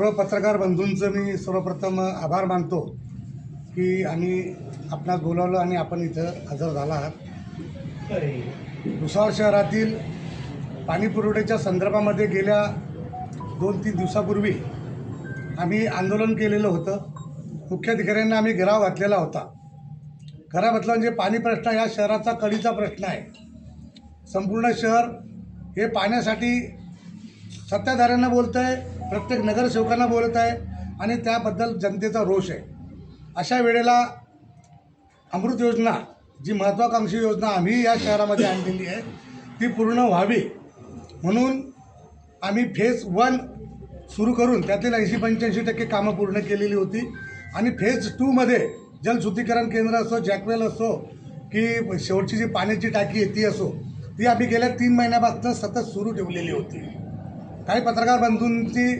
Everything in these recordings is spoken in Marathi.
सर्व पत्रकार बंधूंचं मी सर्वप्रथम आभार मानतो की आम्ही आपणास बोलावलं आणि आपण इथं हजर झाला आहात. भुसावळ शहरातील पाणी पुरवठ्याच्या संदर्भामध्ये गेल्या दोन तीन दिवसापूर्वी आम्ही आंदोलन केलेलं होतं. मुख्याधिकाऱ्यांना आम्ही घराव घातलेला होता. घरा घातला म्हणजे पाणी प्रश्न या शहराचा कळीचा प्रश्न आहे. संपूर्ण शहर हे पाण्यासाठी सत्ताधाऱ्यांना बोलतं आहे प्रत्येक नगरसेवकांना बोलत आहे आणि त्याबद्दल जनतेचा रोष आहे. अशा वेळेला अमृत योजना जी महत्त्वाकांक्षी योजना आम्ही या शहरामध्ये आणलेली आहे ती पूर्ण व्हावी. म्हणून आम्ही फेज वन सुरू करून त्यातील ऐंशी पंच्याऐंशी टक्के कामं पूर्ण केलेली होती. आणि फेज टूमध्ये जलशुद्धीकरण केंद्र असो जॅकवेल असो की शेवटची जी पाण्याची टाकी आहे ती असो ती आम्ही गेल्या तीन महिन्यापासून सतत सुरू ठेवलेली होती. काही पत्रकार बंधूंची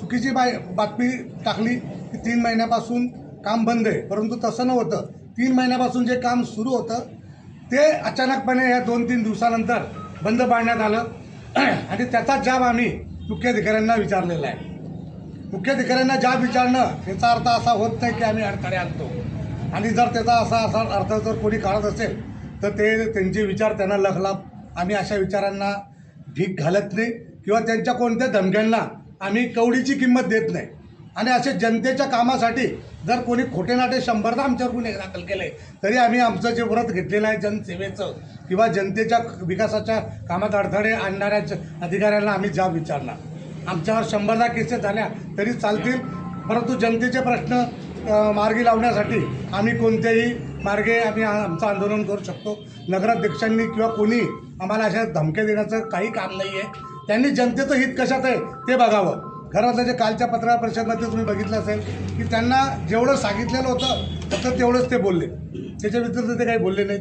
चुकीची बाय बातमी टाकली की तीन महिन्यापासून काम बंद आहे. परंतु तसं नव्हतं. तीन महिन्यापासून जे काम सुरू होतं ते अचानकपणे या दोन तीन दिवसानंतर बंद पाडण्यात आलं. आणि त्याचा जाब आम्ही मुख्याधिकाऱ्यांना विचारलेला आहे. मुख्याधिकाऱ्यांना जाब विचारणं याचा अर्थ असा होत नाही की आम्ही अडथळे आणतो. आणि जर त्याचा असा असा अर्थ जर कोणी काढत असेल तर ते त्यांचे विचार त्यांना लखलाप. आम्ही अशा विचारांना भीक घालत नाही. किंवा त्यांच्या कोणत्या धमक्यांना आम्ही कवडीची किंमत देत नाही. आणि असे जनतेच्या कामासाठी जर कोणी खोटे नाटे शंभरदा आमच्यावर गुन्हे दाखल केले तरी आम्ही आमचं जे व्रत घेतलेलं आहे जनसेवेचं किंवा जनतेच्या विकासाच्या कामात अडथळे आणणाऱ्या अधिकाऱ्यांना आम्ही जाब विचारणार. आमच्यावर शंभरदा केसेस झाल्या तरी चालतील. परंतु जनतेचे प्रश्न मार्गी लावण्यासाठी आम्ही कोणत्याही मार्गे आम्ही आमचं आंदोलन करू शकतो. नगराध्यक्षांनी किंवा कोणी आम्हाला अशा धमक्या देण्याचं काही काम नाही आहे त्यांनी जनतेचं हित कशात आहे ते बघावं. घरातलं जे कालच्या पत्रकार परिषदमध्ये तुम्ही बघितलं असेल की त्यांना जेवढं सांगितलेलं होतं फक्त तेवढंच ते बोलले. त्याच्या व्यतिरिक्त ते काही बोलले नाहीत.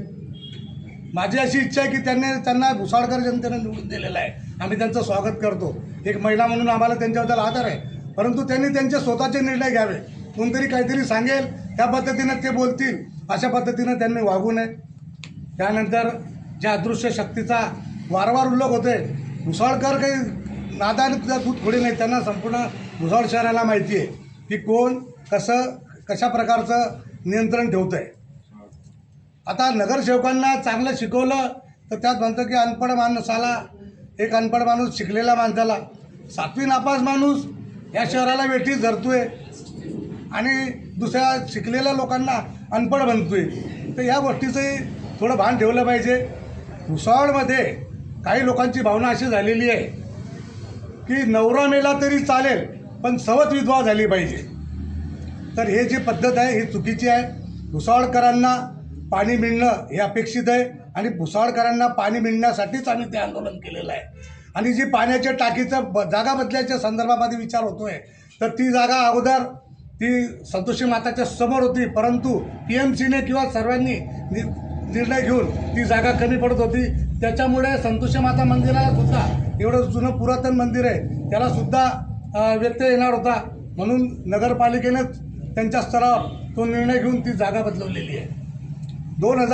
माझी अशी इच्छा आहे की त्यांनी त्यांना भुसाळकर जनतेनं निवडून दिलेलं आहे. आम्ही त्यांचं स्वागत करतो. एक महिला म्हणून आम्हाला त्यांच्याबद्दल आदर आहे. परंतु त्यांनी त्यांचे स्वतःचे निर्णय घ्यावे. कोणतरी काहीतरी सांगेल त्या पद्धतीनं ते बोलतील अशा पद्धतीनं त्यांनी वागू नये. त्यानंतर ज्या अदृश्य शक्तीचा वारंवार उल्लेख होतोय भुसाळकर काही नादाने तुझा दूध थोडी नाही त्यांना संपूर्ण मुसाळ शहराला माहिती आहे. की कोण कसं कशा प्रकारचं नियंत्रण ठेवतं आहे आता नगरसेवकांना चांगलं शिकवलं तर त्यात म्हणतं की अनपड माणसाला एक अनपड माणूस शिकलेल्या माणसाला सातवी नापास माणूस या शहराला वेठीस धरतोय. आणि दुसऱ्या शिकलेल्या लोकांना अनपड बनतोय. तर या गोष्टीचंही थोडं भान ठेवलं पाहिजे. भुसावळमध्ये काही लोकांची भावना अशी झालेली आहे की नवरा मेला तरी चालेल पण सवत विधवा झाली पाहिजे. तर हे जी पद्धत आहे ही चुकीची आहे. भुसावळकरांना पाणी मिळणं हे अपेक्षित आहे आणि भुसावळकरांना पाणी मिळण्यासाठीच आम्ही ते आंदोलन केलेलं आहे. आणि जी पाण्याच्या टाकीचं ब जागा बदल्याच्या संदर्भामध्ये विचार होतो आहे तर ती जागा अगोदर ती संतोषी माताच्या समोर होती परंतु पी एम सीने किंवा सर्वांनी नि निर्णय घेऊन ती जागा कमी पडत होती. त्याच्यामुळे संतोषी माता मंदिराला सुद्धा एवढं जुनं पुरातन मंदिर आहे त्याला सुद्धा व्यत्यय येणार होता. म्हणून नगरपालिकेनेच त्यांच्या स्तरावर तो निर्णय घेऊन ती जागा बदलवलेली आहे. दोन हजार